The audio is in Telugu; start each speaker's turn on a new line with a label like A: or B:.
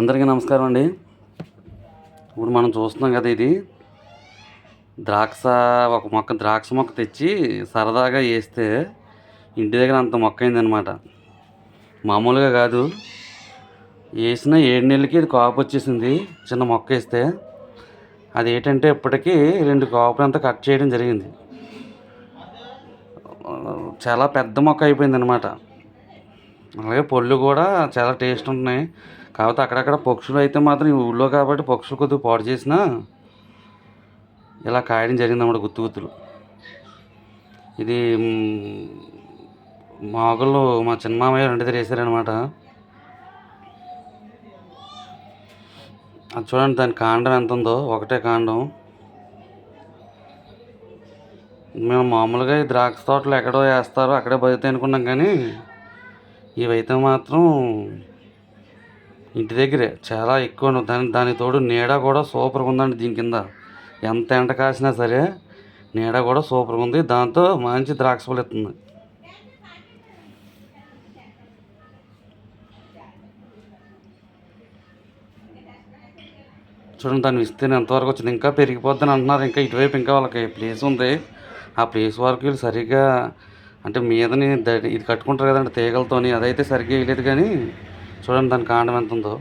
A: అందరికీ నమస్కారం అండి. ఇప్పుడు మనం చూస్తున్నాం కదా ఇది. ద్రాక్ష ఒక మొక్క ద్రాక్ష మొక్క తెచ్చి సరదాగా వేస్తే ఇంటి దగ్గర అంత మొక్క అయిందనమాట మామూలుగా కాదు. వేసిన ఏడు నెలలకి ఇది కాపు వచ్చేసింది చిన్న మొక్క వేస్తే. అది ఏంటంటే ఇప్పటికీ రెండు కాపులు అంతా కట్ చేయడం జరిగింది. చాలా పెద్ద మొక్క అయిపోయింది అనమాట అలాగే పళ్ళు కూడా చాలా టేస్ట్ ఉంటున్నాయి. కాకపోతే అక్కడక్కడ పక్షులు అయితే మాత్రం ఈ ఊళ్ళో కాబట్టి పక్షులు కొద్దిగా పాడు చేసినా ఇలా కాయడం జరిగింది అన్నమాట గుత్తు గుత్తులు. ఇది మాగులు మా చిన్నమామయ్య రెండు దగ్గర వేసారనమాట అది చూడండి దాని కాండం ఎంత ఉందో ఒకటే కాండం. మేము మామూలుగా ఈ ద్రాక్ష తోటలు ఎక్కడో వేస్తారో అక్కడే బతుకుతాయి అనుకున్నాం కానీ ఇవైతే మాత్రం ఇంటి దగ్గరే. చాలా ఎక్కువ దాని దాని తోడు నీడ కూడా సూపర్గా ఉందండి దీని కింద. ఎంత ఎండ కాసినా సరే నీడ కూడా సూపర్గా ఉంది. దాంతో మంచి ద్రాక్ష పళ్ళు ఇస్తుంది. చూడండి దాని విస్తీర్ణం ఎంతవరకు వచ్చింది. ఇంకా పెరిగిపోద్దని అంటున్నారు. ఇంకా ఇటువైపు ఇంకా వాళ్ళకి ప్లేస్ ఉంది. ఆ ప్లేస్ వరకు వీళ్ళు సరిగ్గా అంటే మీదని ఇది కట్టుకుంటారు కదండి తీగలతోని. అదైతే సరిగ్గా వేయలేదు కానీ చూడండి దాని కాండం ఎంత ఉందో.